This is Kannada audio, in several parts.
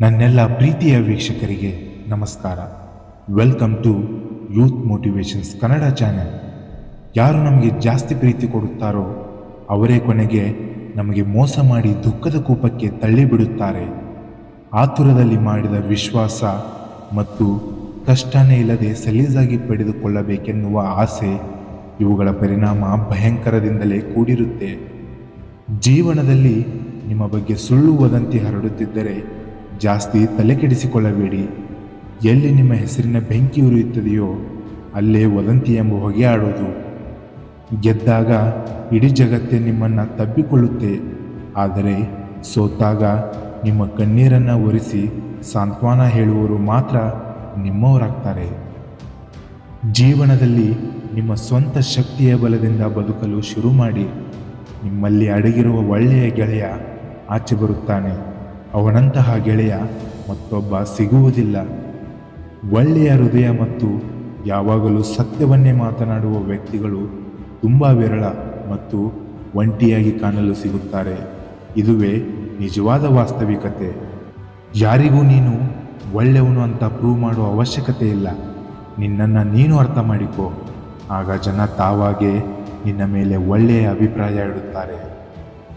ನನ್ನೆಲ್ಲ ಪ್ರೀತಿಯ ವೀಕ್ಷಕರಿಗೆ ನಮಸ್ಕಾರ. Welcome to youth motivations Kannada channel ಯಾರು ನಮಗೆ ಜಾಸ್ತಿ ಪ್ರೀತಿ ಕೊಡುತ್ತಾರೋ ಅವರೇ ಕೊನೆಗೆ ನಮಗೆ ಮೋಸ ಮಾಡಿ ದುಃಖದ ಕೂಪಕ್ಕೆ ತಳ್ಳಿಬಿಡುತ್ತಾರೆ. ಆತುರದಲ್ಲಿ ಮಾಡಿದ ವಿಶ್ವಾಸ ಮತ್ತು ಕಷ್ಟನೇ ಇಲ್ಲದೆ ಸಲೀಸಾಗಿ ಪಡೆದುಕೊಳ್ಳಬೇಕೆನ್ನುವ ಆಸೆ ಇವುಗಳ ಪರಿಣಾಮ ಭಯಂಕರದಿಂದಲೇ ಕೂಡಿರುತ್ತೆ. ಜೀವನದಲ್ಲಿ ನಿಮ್ಮ ಬಗ್ಗೆ ಸುಳ್ಳು ವದಂತಿ ಹರಡುತ್ತಿದ್ದರೆ ಜಾಸ್ತಿ ತಲೆ ಕೆಡಿಸಿಕೊಳ್ಳಬೇಡಿ ಎಲ್ಲಿ ನಿಮ್ಮ ಹೆಸರಿನ ಬೆಂಕಿ ಉರಿಯುತ್ತದೆಯೋ, ಅಲ್ಲೇ ವದಂತಿ ಎಂಬ ಹೊಗೆ ಆಡೋದು. ಗೆದ್ದಾಗ ಇಡೀ ಜಗತ್ತೇ ನಿಮ್ಮನ್ನು ತಬ್ಬಿಕೊಳ್ಳುತ್ತೆ. ಆದರೆ ಸೋತಾಗ ನಿಮ್ಮ ಕಣ್ಣೀರನ್ನು ಒರೆಸಿ ಸಾಂತ್ವನ ಹೇಳುವವರು ಮಾತ್ರ ನಿಮ್ಮವರಾಗ್ತಾರೆ. ಜೀವನದಲ್ಲಿ ನಿಮ್ಮ ಸ್ವಂತ ಶಕ್ತಿಯ ಬಲದಿಂದ ಬದುಕಲು ಶುರು ಮಾಡಿ ನಿಮ್ಮಲ್ಲಿ ಅಡಗಿರುವ ಒಳ್ಳೆಯ ಗೆಳೆಯ ಆಚೆ ಬರುತ್ತಾನೆ. ಅವನಂತಹ ಗೆಳೆಯ ಮತ್ತೊಬ್ಬ ಸಿಗುವುದಿಲ್ಲ. ಒಳ್ಳೆಯ ಹೃದಯ ಮತ್ತು ಯಾವಾಗಲೂ ಸತ್ಯವನ್ನೇ ಮಾತನಾಡುವ ವ್ಯಕ್ತಿಗಳು ತುಂಬ ವಿರಳ ಮತ್ತು ಒಂಟಿಯಾಗಿ ಕಾಣಲು ಸಿಗುತ್ತಾರೆ. ಇದುವೇ ನಿಜವಾದ ವಾಸ್ತವಿಕತೆ. ಯಾರಿಗೂ ನೀನು ಒಳ್ಳೆಯವನು ಅಂತ ಪ್ರೂವ್ ಮಾಡುವ ಅವಶ್ಯಕತೆ ಇಲ್ಲ. ನಿನ್ನನ್ನು ನೀನು ಅರ್ಥ ಮಾಡಿಕೊ. ಆಗ ಜನ ತಾವಾಗೇ ನಿನ್ನ ಮೇಲೆ ಒಳ್ಳೆಯ ಅಭಿಪ್ರಾಯ ಇಡುತ್ತಾರೆ.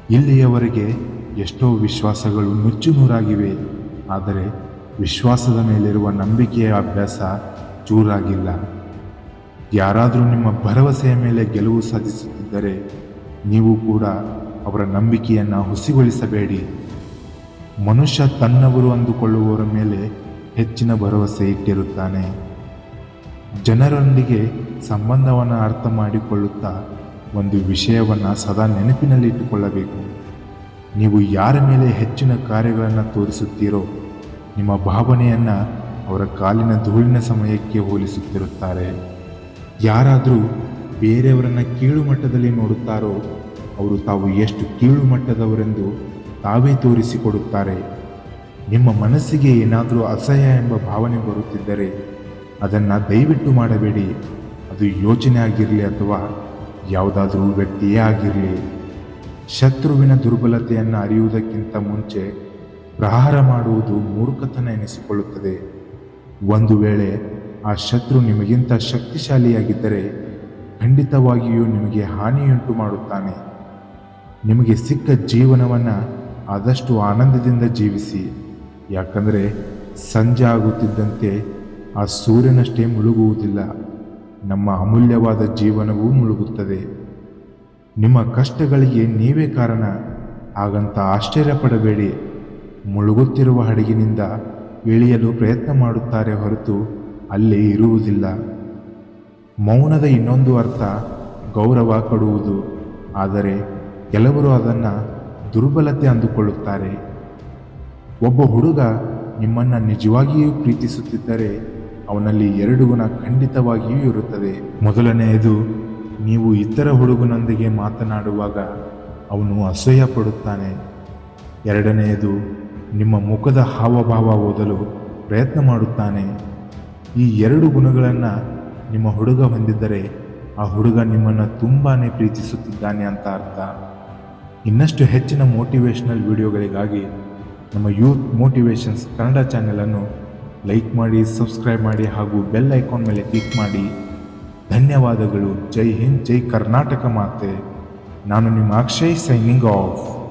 ಇಲ್ಲಿಯವರೆಗೆ ಎಷ್ಟೋ ವಿಶ್ವಾಸಗಳು ನುಚ್ಚುನೂರಾಗಿವೆ, ಆದರೆ ವಿಶ್ವಾಸದ ಮೇಲಿರುವ ನಂಬಿಕೆಯ ಅಭ್ಯಾಸ ಚೂರಾಗಿಲ್ಲ ಯಾರಾದರೂ ನಿಮ್ಮ ಭರವಸೆಯ ಮೇಲೆ ಗೆಲುವು ಸಾಧಿಸುತ್ತಿದ್ದರೆ, ನೀವು ಕೂಡ ಅವರ ನಂಬಿಕೆಯನ್ನು ಹುಸಿಗೊಳಿಸಬೇಡಿ. ಮನುಷ್ಯ ತನ್ನವರು ಅಂದುಕೊಳ್ಳುವವರ ಮೇಲೆ ಹೆಚ್ಚಿನ ಭರವಸೆ ಇಟ್ಟಿರುತ್ತಾನೆ. ಜನರೊಂದಿಗೆ ಸಂಬಂಧವನ್ನು ಅರ್ಥ ಮಾಡಿಕೊಳ್ಳುತ್ತಾ ಒಂದು ವಿಷಯವನ್ನು ಸದಾ ನೆನಪಿನಲ್ಲಿಟ್ಟುಕೊಳ್ಳಬೇಕು. ನೀವು ಯಾರ ಮೇಲೆ ಹೆಚ್ಚಿನ ಕಾರ್ಯಗಳನ್ನು ತೋರಿಸುತ್ತೀರೋ, ನಿಮ್ಮ ಭಾವನೆಯನ್ನು ಅವರ ಕಾಲಿನ ಧೂಳಿನ ಸಮಯಕ್ಕೆ ಹೋಲಿಸುತ್ತಿರುತ್ತಾರೆ. ಯಾರಾದರೂ ಬೇರೆಯವರನ್ನು ಕೀಳು ಮಟ್ಟದಲ್ಲಿ ನೋಡುತ್ತಾರೋ, ಅವರು ತಾವು ಎಷ್ಟು ಕೀಳು ಮಟ್ಟದವರೆಂದು ತಾವೇ ತೋರಿಸಿಕೊಡುತ್ತಾರೆ. ನಿಮ್ಮ ಮನಸ್ಸಿಗೆ ಏನಾದರೂ ಅಸಹ್ಯ ಎಂಬ ಭಾವನೆ ಬರುತ್ತಿದ್ದರೆ, ಅದನ್ನು ದಯವಿಟ್ಟು ಮಾಡಬೇಡಿ. ಅದು ಯೋಚನೆ ಆಗಿರಲಿ ಅಥವಾ ಯಾವುದಾದರೂ ವ್ಯಕ್ತಿಯೇ ಆಗಿರಲಿ. ಶತ್ರುವಿನ ದುರ್ಬಲತೆಯನ್ನು ಅರಿಯುವುದಕ್ಕಿಂತ ಮುಂಚೆ ಪ್ರಹಾರ ಮಾಡುವುದು ಮೂರ್ಖತನ ಎನಿಸಿಕೊಳ್ಳುತ್ತದೆ. ಒಂದು ವೇಳೆ ಆ ಶತ್ರು ನಿಮಗಿಂತ ಶಕ್ತಿಶಾಲಿಯಾಗಿದ್ದರೆ ಖಂಡಿತವಾಗಿಯೂ ನಿಮಗೆ ಹಾನಿಯುಂಟು ಮಾಡುತ್ತಾನೆ. ನಿಮಗೆ ಸಿಕ್ಕ ಜೀವನವನ್ನು ಆದಷ್ಟು ಆನಂದದಿಂದ ಜೀವಿಸಿ. ಯಾಕಂದರೆ ಸಂಜೆ ಆಗುತ್ತಿದ್ದಂತೆ ಆ ಸೂರ್ಯನಷ್ಟೇ ಮುಳುಗುವುದಿಲ್ಲ. ನಮ್ಮ ಅಮೂಲ್ಯವಾದ ಜೀವನವೂ ಮುಳುಗುತ್ತದೆ. ನಿಮ್ಮ ಕಷ್ಟಗಳಿಗೆ ನೀವೇ ಕಾರಣ. ಹಾಗಂತ ಆಶ್ಚರ್ಯಪಡಬೇಡಿ. ಮುಳುಗುತ್ತಿರುವ ಹಡಗಿನಿಂದ ಇಳಿಯಲು ಪ್ರಯತ್ನ ಮಾಡುತ್ತಾರೆ ಹೊರತು ಅಲ್ಲೇ ಇರುವುದಿಲ್ಲ. ಮೌನದ ಇನ್ನೊಂದು ಅರ್ಥ ಗೌರವ ಕೊಡುವುದು. ಆದರೆ ಕೆಲವರು ಅದನ್ನು ದುರ್ಬಲತೆ ಅಂದುಕೊಳ್ಳುತ್ತಾರೆ. ಒಬ್ಬ ಹುಡುಗ ನಿಮ್ಮನ್ನು ನಿಜವಾಗಿಯೂ ಪ್ರೀತಿಸುತ್ತಿದ್ದರೆ ಅವನಲ್ಲಿ ಎರಡು ಗುಣ ಖಂಡಿತವಾಗಿಯೂ ಇರುತ್ತದೆ. ಮೊದಲನೆಯದು ನೀವು ಇತರ ಹುಡುಗನೊಂದಿಗೆ ಮಾತನಾಡುವಾಗ ಅವನು ಅಸಹ್ಯ ಪಡುತ್ತಾನೆ ಎರಡನೆಯದು, ನಿಮ್ಮ ಮುಖದ ಹಾವಭಾವ ಓದಲು ಪ್ರಯತ್ನ ಮಾಡುತ್ತಾನೆ. ಈ ಎರಡು ಗುಣಗಳನ್ನು ನಿಮ್ಮ ಹುಡುಗ ಹೊಂದಿದ್ದರೆ ಆ ಹುಡುಗ ನಿಮ್ಮನ್ನು ತುಂಬಾ ಪ್ರೀತಿಸುತ್ತಿದ್ದಾನೆ ಅಂತ ಅರ್ಥ. ಇನ್ನಷ್ಟು ಹೆಚ್ಚಿನ ಮೋಟಿವೇಶ್ನಲ್ ವಿಡಿಯೋಗಳಿಗಾಗಿ ನಮ್ಮ ಯೂತ್ ಮೋಟಿವೇಶನ್ಸ್ ಕನ್ನಡ ಚಾನೆಲನ್ನು ಲೈಕ್ ಮಾಡಿ ಸಬ್ಸ್ಕ್ರೈಬ್ ಮಾಡಿ ಹಾಗೂ ಬೆಲ್ ಐಕಾನ್ ಮೇಲೆ ಕ್ಲಿಕ್ ಮಾಡಿ. ಧನ್ಯವಾದಗಳು. ಜೈ ಹಿಂದ್ ಜೈ ಕರ್ನಾಟಕ ಮಾತೆ. ನಾನು ನಿಮ್ಮ ಅಕ್ಷಯ್ ಸೈನಿಂಗ್ ಆಫ್.